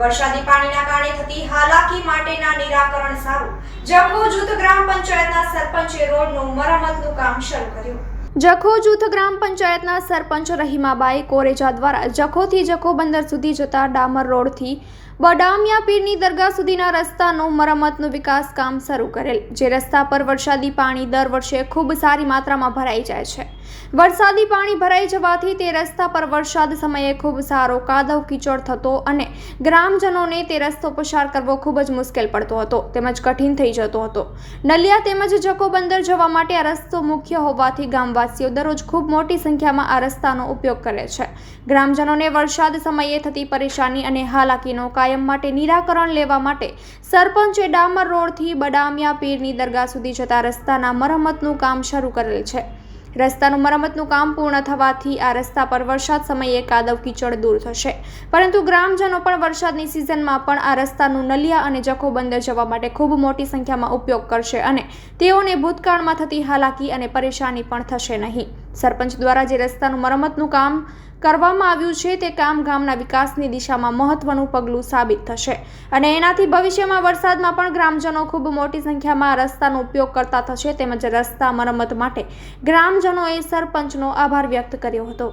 વરસાદી પાણીના કારણે થતી હાલાકી માટેના નિરાકરણ સારું. જખો જૂથ ગ્રામ પંચાયતના સરપંચે રોડનું મરામતનું કામ શરૂ કર્યું. જખો જૂથ ગ્રામ પંચાયતના સરપંચ રહીમાબાઈ કોરેજા દ્વારા જખોથી જખો બંદર સુધી જતા ડામર રોડથી બડામિયા પીરની દરગાહ સુધીના રસ્તાનો મરામતનું વિકાસ કામ શરૂ કરેલ, જે રસ્તા પર વરસાદી પાણી દર વર્ષે ખૂબ સારી માત્રામાં ભરાઈ જાય છે. વરસાદી પાણી ભરાઈ જવાથી તે રસ્તા પર વરસાદ સમયે ખૂબ સારો કાદવ કીચડ થતો અને ગ્રામજનોને તે રસ્તો પસાર કરવો ખૂબ જ મુશ્કેલ પડતો હતો, તેમજ કઠિન થઈ જતો હતો. નલિયા તેમજ જકો બંદર જવા માટે આ રસ્તો મુખ્ય હોવાથી ગામવાસીઓ દરરોજ ખૂબ મોટી સંખ્યામાં આ રસ્તાનો ઉપયોગ કરે છે. ગ્રામજનોને વરસાદ સમયે થતી પરેશાની અને હાલાકીનો કાયમ માટે નિરાકરણ લેવા માટે સરપંચે ડામર રોડથી બડામિયા પીરની દરગાહ સુધી જતા રસ્તાના મરમ્મતનું કામ શરૂ કરેલ છે. રસ્તાનું મરમ્મતનું કામ પૂર્ણ થવાથી આ રસ્તા પર વરસાદ સમયે કાદવ કીચડ દૂર થશે. પરંતુ ગ્રામજનો પણ વરસાદની સિઝનમાં પણ આ રસ્તાનું નલિયા અને જખો બંદર જવા માટે ખૂબ મોટી સંખ્યામાં ઉપયોગ કરશે અને તેઓને ભૂતકાળમાં થતી હાલાકી અને પરેશાની પણ થશે નહીં. સરપંચ દ્વારા જે રસ્તાનું મરમ્મતનું કામ કરવામાં આવ્યું છે તે કામ ગામના વિકાસની દિશામાં મહત્વનું પગલું સાબિત થશે. અને એનાથી ભવિષ્યમાં વરસાદમાં પણ ગ્રામજનો ખૂબ મોટી સંખ્યામાં રસ્તાનો ઉપયોગ કરતા થશે તેમજ રસ્તા મરમ્મત માટે ગ્રામજનોએ સરપંચનો આભાર વ્યક્ત કર્યો હતો.